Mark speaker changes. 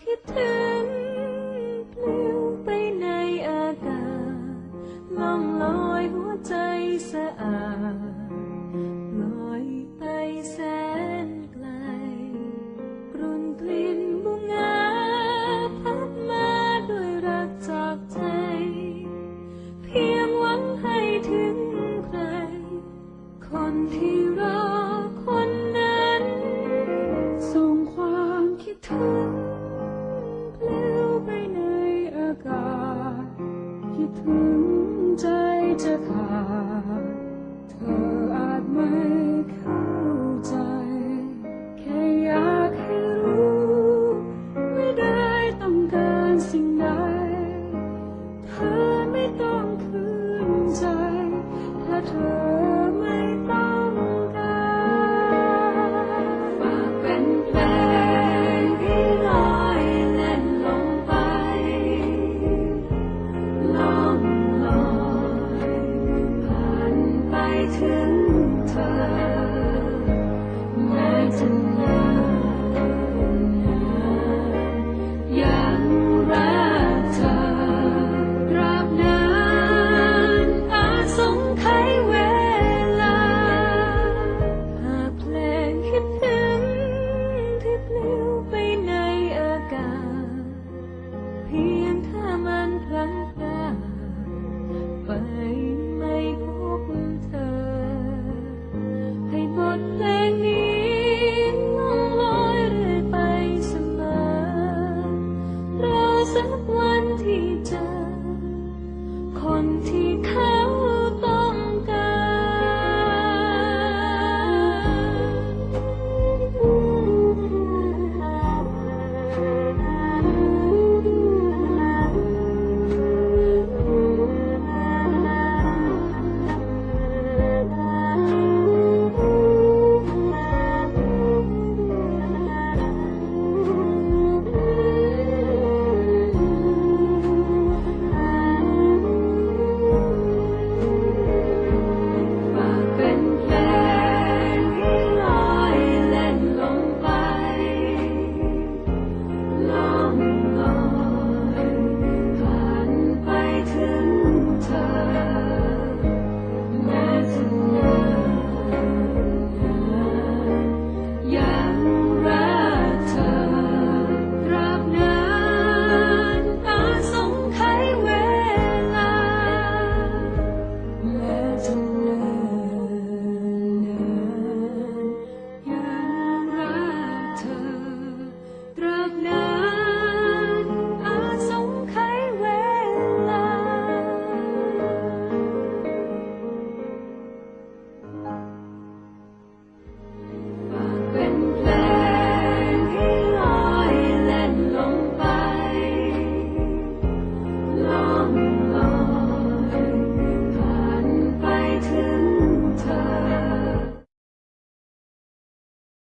Speaker 1: คิดถึงปลิวไปในอากาศล่องลอยหัวใจสะอาดลอยไปแสนไกลกรุ่นกลิ่นบุงาพัดมาด้วยรักจากใจ เพียงหวังให้ถึงใคร คนที่รั would say